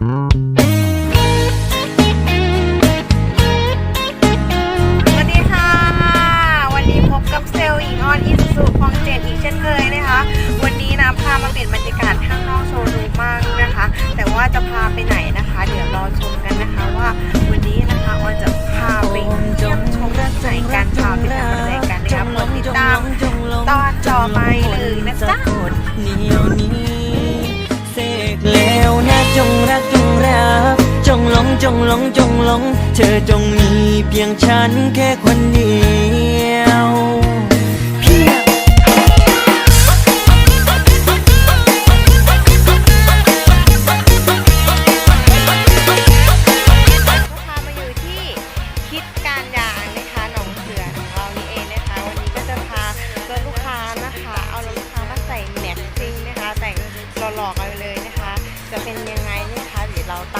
สวัสดีค่ะ วันนี้พบกับเซลล์หญิงออนอิสุคลองเจ็ดอีกเช่นเคยนะคะ วันนี้นะพามาเปลี่ยนบรรยากาศข้างนอกโชว์รูมมากนะคะ แต่ว่าจะพาไปไหนนะคะ เดี๋ยวรอชมกันนะคะว่าวันนี้นะคะออนจะพาไปเที่ยว หลงจงหลง เธอจงมีเพียงฉันแค่คนเดียวเพียงพามาอยู่ที่คิดการยางนะคะหนองเสือของเรานี่เองนะคะ วันนี้ก็จะพารถลูกค้านะคะ เอารถลูกค้ามาใส่แม็กซิ่งนะคะ แต่งหล่อๆกันไปเลยนะคะ จะเป็นยังไงนะคะเดี๋ยวเราต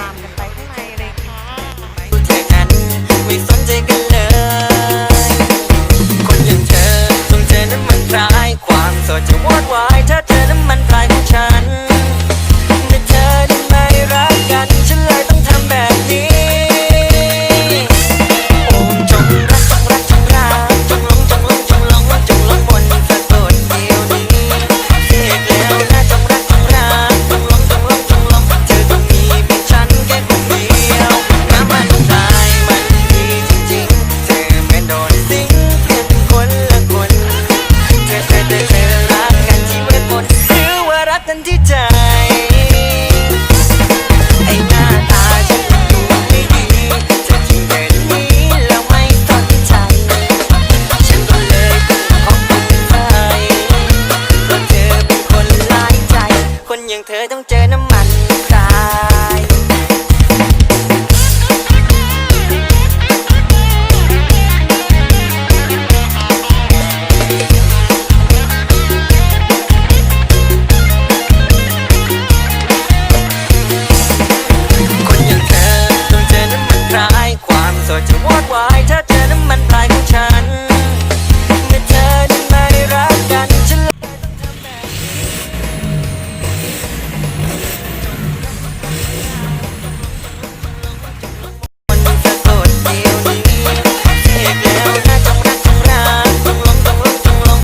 าม ด้กันเลย คนอย่างเธอต้องเจอน้ำมันพราย ความสดจะวอดวายถ้าเธอน้ำมันพรายของฉัน what, why.